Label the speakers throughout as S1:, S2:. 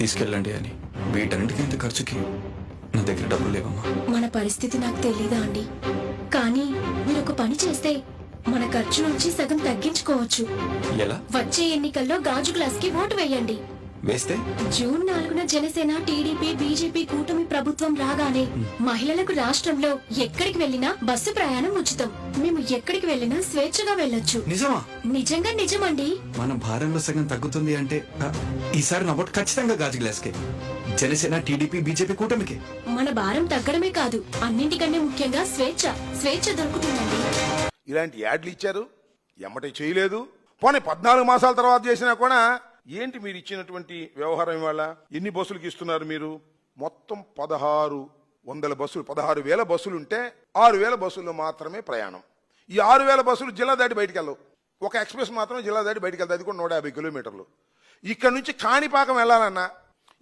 S1: తీసుకెళ్ళండి అని. వీటన్నిటికీ ఇంత ఖర్చుకి నా దగ్గర డబ్బులు లేవమ్మా.
S2: మన పరిస్థితి నాకు తెలీదా అండి? కానీ మీరు ఒక పని చేస్తే మన ఖర్చు నుంచి సగం తగ్గించుకోవచ్చు.
S1: ఎలా?
S2: వచ్చే ఎన్నికల్లో గాజు గ్లాస్కి ఓటు వేయండి.
S1: వేస్తే?
S2: జూన్ నాలుగున జనసేన టీడీపీ బీజేపీ కూటమి ప్రభుత్వం రాగానే మహిళలకు రాష్ట్రంలో ఎక్కడికి వెళ్ళినా బస్సు ప్రయాణం ఉచితం. మేము ఎక్కడికి వెళ్ళినా స్వేచ్ఛగా వెళ్ళొచ్చు.
S1: నిజమా?
S2: నిజంగా నిజమండి.
S1: మన భారంలో సగం తగ్గుతుంది అంటే ఈసారి నా ఓటు ఖచ్చితంగా గాజు గ్లాస్కే. జనసేన టీడీపీ బీజేపీ కూటమికి.
S2: మన భారం తగ్గడమే కాదు అన్నింటికంటే ముఖ్యంగా స్వేచ్ఛ. స్వేచ్ఛ దొరుకుతుందండి.
S3: ఇలాంటి యాడ్లు ఇచ్చారు. ఎమ్మటే చేయలేదు. పోనీ పద్నాలుగు మాసాల తర్వాత చేసినా కూడా ఏంటి మీరు ఇచ్చినటువంటి వ్యవహారం ఇవాళ? ఎన్ని బస్సులకు ఇస్తున్నారు మీరు? మొత్తం పదహారు వందల బస్సులు పదహారు వేల బస్సులు ఉంటే ఆరు వేల బస్సుల్లో మాత్రమే ప్రయాణం. ఈ ఆరు వేల బస్సులు జిల్లా దాటి బయటికి వెళ్ళవు ఒక ఎక్స్ప్రెస్ మాత్రం జిల్లా దాటి బయటికి వెళ్తాయి అది కూడా నూట యాభై కిలోమీటర్లు. ఇక్కడ నుంచి కాణిపాకం వెళ్ళాలన్నా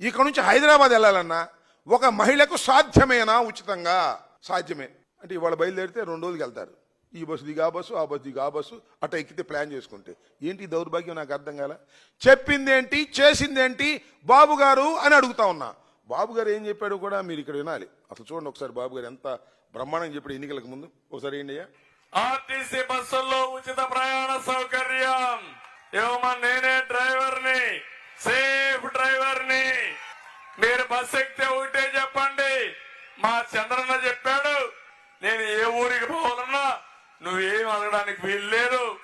S3: ఇక్కడ నుంచి హైదరాబాద్ వెళ్ళాలన్నా ఒక మహిళకు సాధ్యమేనా? ఉచితంగా. సాధ్యమే. అంటే ఇవాళ బయలుదేరితే రెండు రోజులకి వెళ్తారు. ఈ బస్సు దిగా బస్సు ఆ బస్సు దిగా బస్సు అట ఎక్కితే ప్లాన్ చేసుకుంటే. ఏంటి దౌర్భాగ్యం? నాకు అర్థం కాల. చెప్పిందేంటి? చేసిందేంటి? బాబు గారు అని అడుగుతా ఉన్నా. బాబు గారు ఏం చెప్పాడు కూడా మీరు ఇక్కడ వినాలి. అసలు చూడండి ఒకసారి బాబు గారు ఎంత బ్రహ్మాండంగా చెప్పాడు ఎన్నికలకు ముందు. ఒకసారి ఏంటి అయ్యా?
S4: ఆర్టీసీ బస్సుల్లో ఉచిత ప్రయాణ సౌకర్యం. ఏమో నేనే డ్రైవర్ని సేఫ్ డ్రైవర్ని మీరు బస్సు ఎక్కితే ఒకటే చెప్పండి. మా చంద్రన్న చెప్పాడు నేను ఏ ఊరికి నువ్వేం అడగడానికి వీలు లేదు.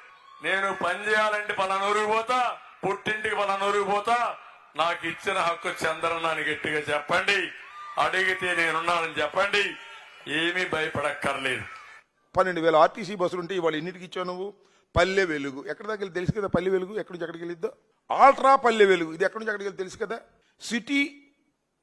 S4: నేను పని చేయాలంటే పలానూరికి పోతా పుట్టింటికి పలానూరుకు పోతా. నాకు ఇచ్చిన హక్కు చంద్రన్న గట్టిగా చెప్పండి. అడిగితే నేనున్నానని చెప్పండి. ఏమీ భయపడక్కర్లేదు.
S3: పన్నెండు వేల ఆర్టీసీ బస్సులు ఉంటే ఇవాళ ఎన్నిటికి ఇచ్చావు నువ్వు? పల్లె వెలుగు. ఎక్కడి దగ్గర తెలుసు కదా పల్లె వెలుగు? ఎక్కడి నుంచి ఎక్కడికి వెళ్ళిద్దో? ఆల్ట్రా పల్లె వెలుగు. ఇది ఎక్కడి నుంచి ఎక్కడికి తెలుసు కదా? City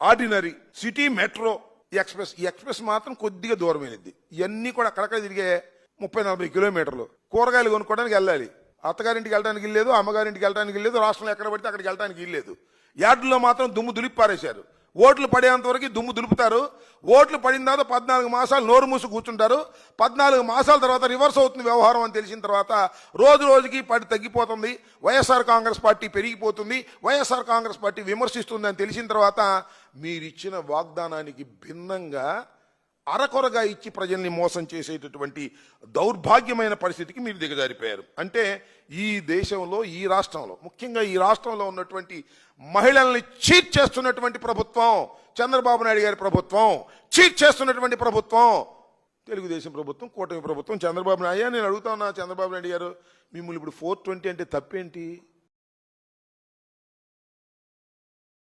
S3: ordinary city metro express. ఈ ఎక్స్ప్రెస్ మాత్రం కొద్దిగా దూరమైనది. ఇవన్నీ కూడా అక్కడక్కడ తిరిగే ముప్పై నలభై కిలోమీటర్లు. కూరగాయలు కొనుక్కోవడానికి వెళ్ళాలి. అత్తగారింటికి వెళ్ళడానికి వెళ్ళలేదు అమ్మగారింటికి వెళ్ళడానికి వెళ్ళలేదు రాష్ట్రంలో ఎక్కడ పడితే అక్కడికి వెళ్ళడానికి లేదు యార్డులో మాత్రం దుమ్ము దులిపి పారేశారు. ఓట్లు పడేంత వరకు దుమ్ము దులుపుతారు. ఓట్లు పడిన తర్వాత పద్నాలుగు మాసాలు నోరు మూసి కూర్చుంటారు. పద్నాలుగు మాసాల తర్వాత రివర్స్ అవుతుంది వ్యవహారం అని తెలిసిన తర్వాత రోజు రోజుకి పడి తగ్గిపోతుంది. వైఎస్ఆర్ కాంగ్రెస్ పార్టీ పెరిగిపోతుంది. వైఎస్ఆర్ కాంగ్రెస్ పార్టీ విమర్శిస్తుంది అని తెలిసిన తర్వాత మీరిచ్చిన వాగ్దానానికి భిన్నంగా అరకొరగా ఇచ్చి ప్రజల్ని మోసం చేసేటటువంటి దౌర్భాగ్యమైన పరిస్థితికి మీరు దిగజారిపోయారు. అంటే ఈ దేశంలో ఈ రాష్ట్రంలో ముఖ్యంగా ఈ రాష్ట్రంలో ఉన్నటువంటి మహిళల్ని చీట్ చేస్తున్నటువంటి ప్రభుత్వం చంద్రబాబు నాయుడు గారి ప్రభుత్వం చీట్ చేస్తున్నటువంటి ప్రభుత్వం తెలుగుదేశం ప్రభుత్వం కూటమి ప్రభుత్వం చంద్రబాబు నాయుడు నేను అడుగుతా ఉన్నా చంద్రబాబు నాయుడు గారు మిమ్మల్ని ఇప్పుడు ఫోర్ ట్వంటీ అంటే తప్పేంటి?